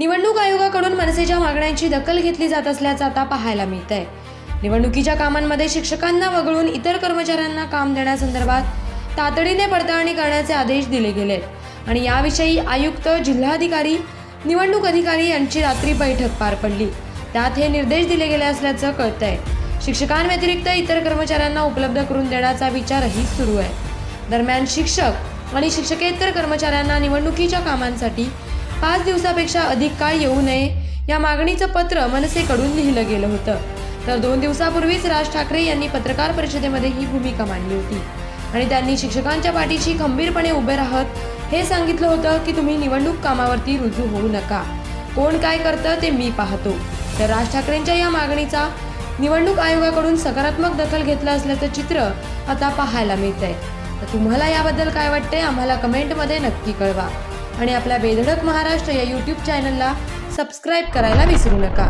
निवडणूक आयोगाकडून मनसेच्या मागण्यांची दखल घेतली जात असल्याचं आता पाहायला मिळत आहे निवडणुकीच्या कामांमध्ये शिक्षकांना वगळून इतर कर्मचाऱ्यांना काम देण्यासंदर्भात तातडीने पडताळणी करण्याचे आदेश दिले गेले आणि याविषयी आयुक्त जिल्हाधिकारी निवडणूक अधिकारी यांची रात्री बैठक पार पडली. त्यात हे निर्देश दिले गेले असल्याचं कळतंय. शिक्षकांव्यतिरिक्त इतर कर्मचाऱ्यांना उपलब्ध करून देण्याचा विचारही सुरू आहे. दरम्यान शिक्षक आणि शिक्षकेतर कर्मचाऱ्यांना निवडणुकीच्या कामांसाठी पाच दिवसापेक्षा अधिक काळ येऊ नये या मागणीचं पत्र मनसेकडून लिहिलं गेलं होतं. तर दोन दिवसापूर्वीच राज ठाकरे यांनी पत्रकार परिषदेमध्ये ही भूमिका मांडली होती. आणि त्यांनी शिक्षकांच्या पाठीशी खंबीरपणे उभे राहत हे सांगितलं होतं की तुम्ही निवडणूक कामावरती रुजू होऊ नका. कोण काय करतं ते मी पाहतो. तर राज ठाकरेंच्या या मागणीचा निवडणूक आयोगाकडून सकारात्मक दखल घेतलं असल्याचं चित्र आता पाहायला मिळत आहे तर तुम्हाला याबद्दल काय वाटतंय? आम्हाला कमेंटमध्ये नक्की कळवा. आणि आपल्या बेधडक महाराष्ट्र या यूट्यूब चॅनलला सबस्क्राईब करायला विसरू नका.